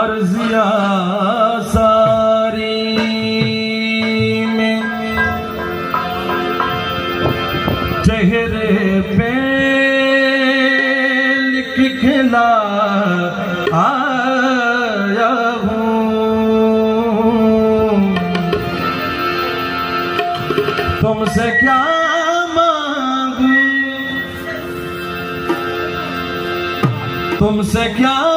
अर्जिया सारी में चेहरे पे लिख खिला आया हूँ तुमसे क्या तुमसे क्या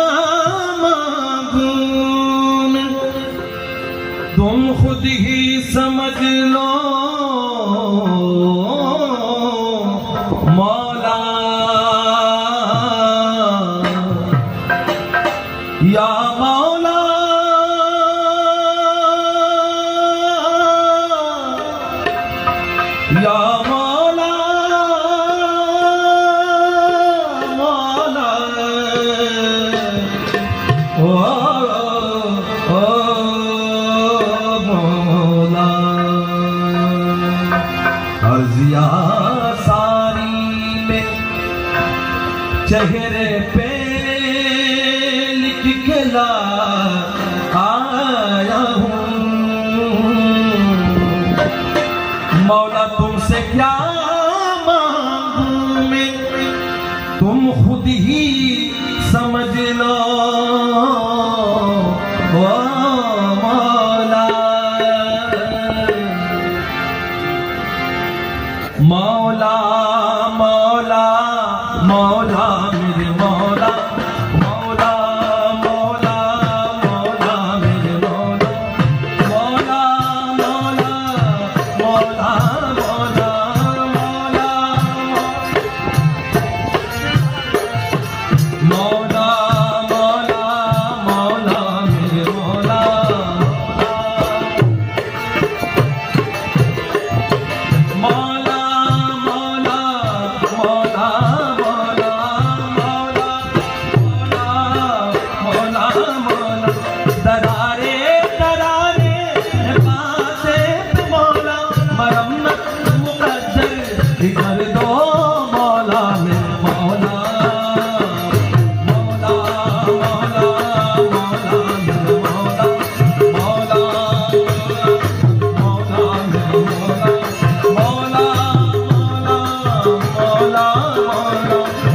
સમજ લો.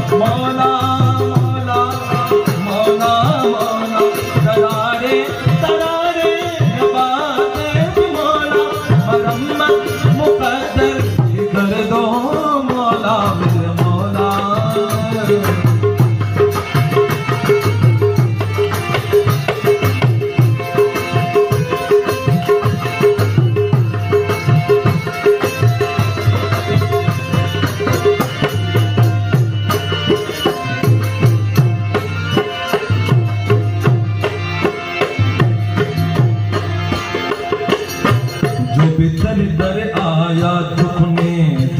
Mola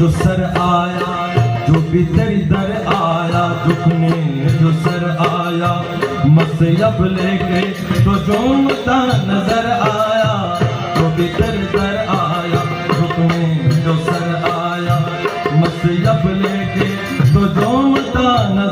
जो सर आया, जो भीतर दर आया झुकने जो सर आया मसयब लेके तो जो झूमता नज़र आया, जो भीतर दर आया झुकने जो सर आया मसयब लेके तो झूमता नज़र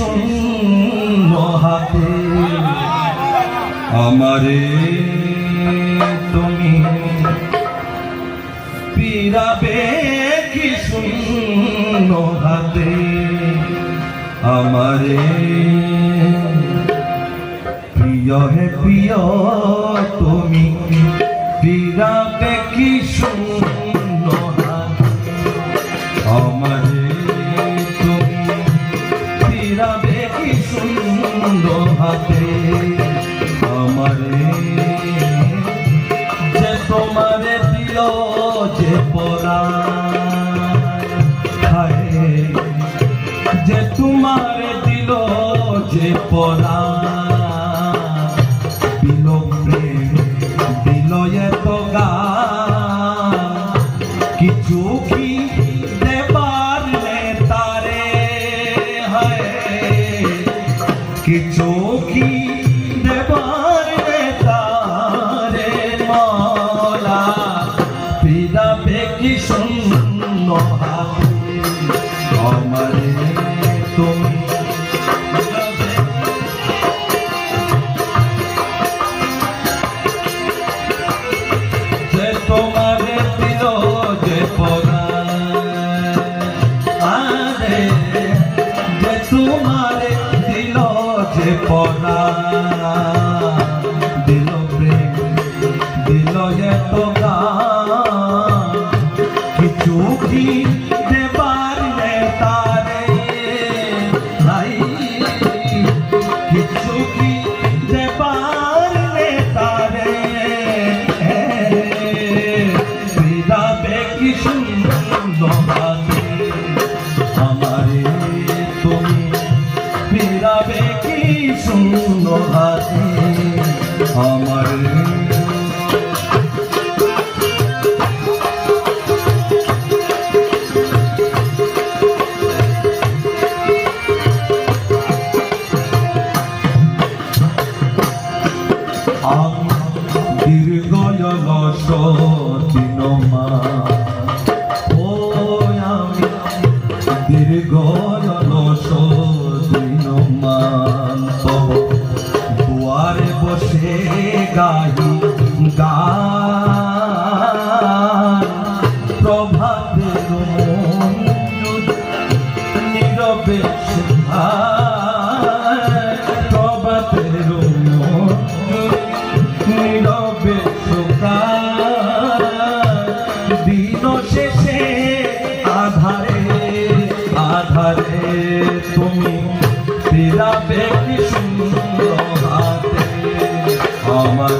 সিংহ আমারে তুমি পিরাবে কি শূন্য হাতে? আমারে প্রিয় হে প্রিয় তুমি পিরাবে কি আমারে। যে তোমারে দিল যে পরা যে তোমারে দিল যে পরা ਨਾਮ তুমি দিলা পেকি সুন্দর হাতে? আমার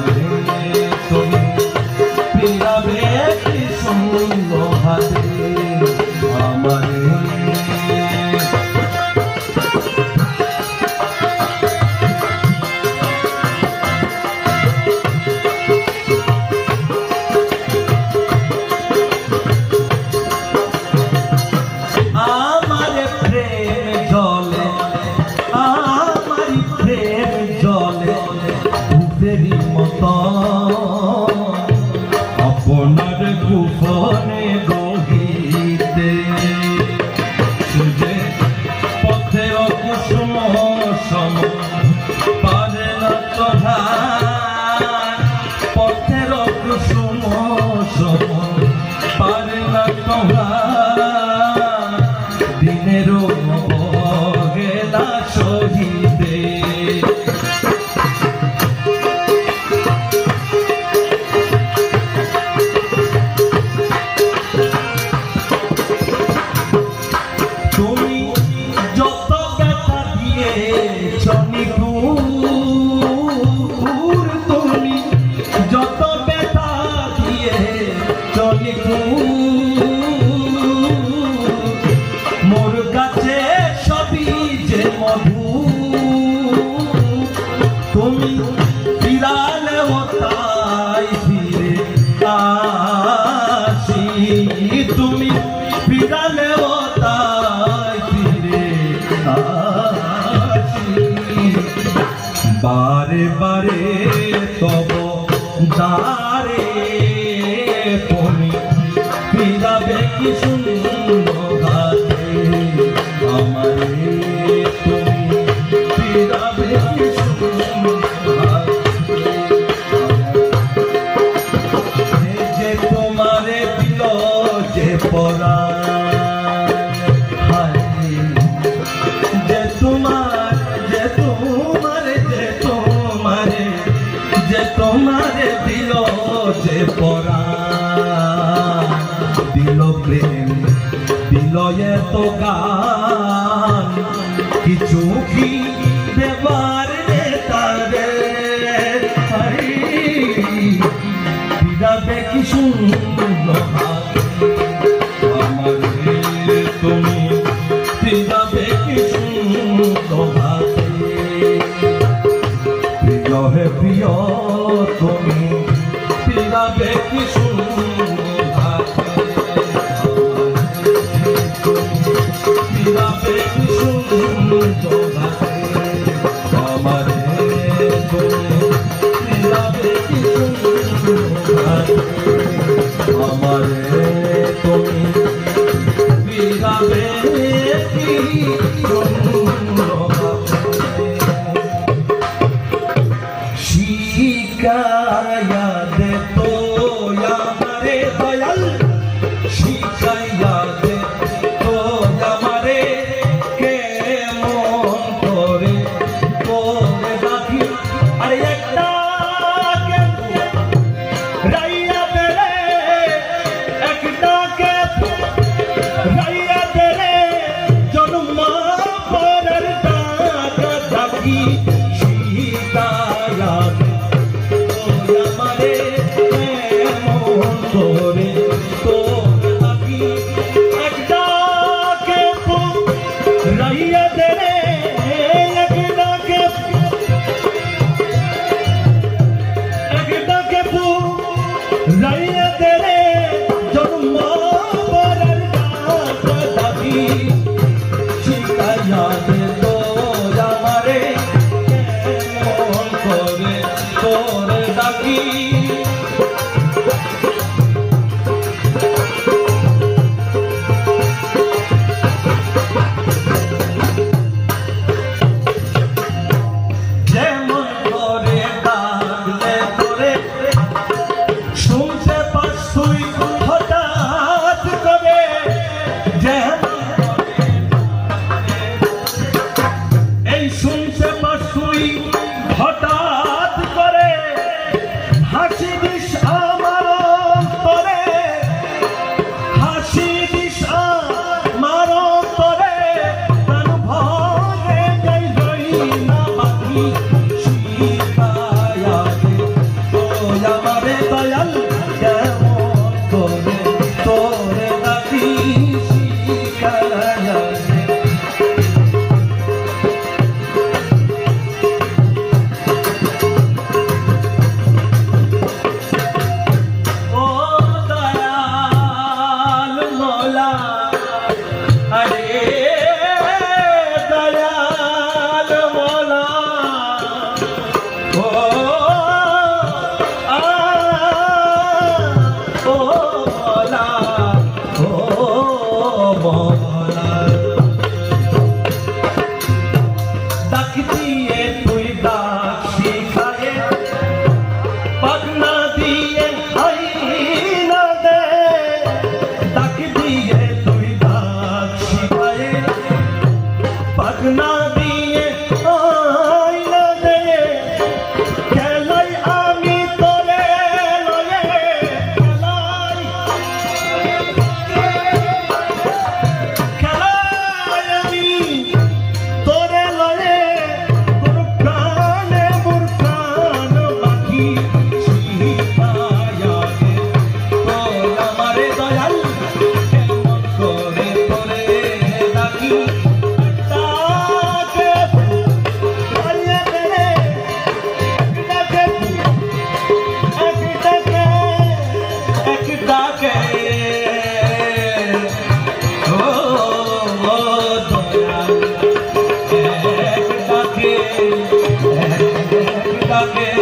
fazer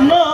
No.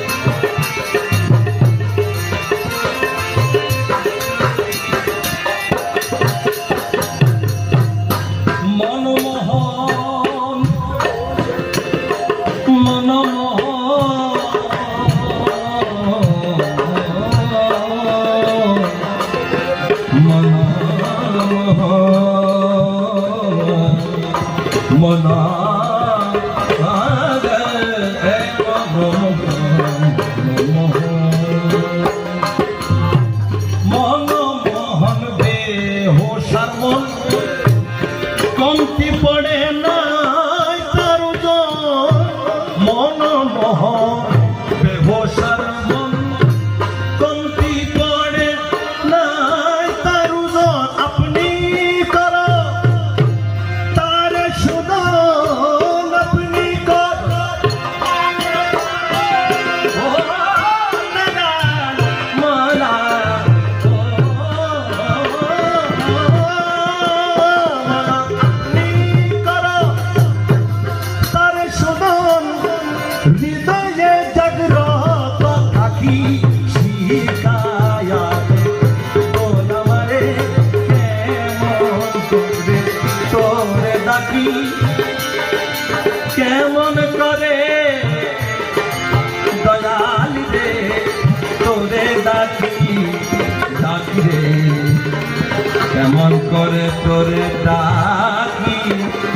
রাখি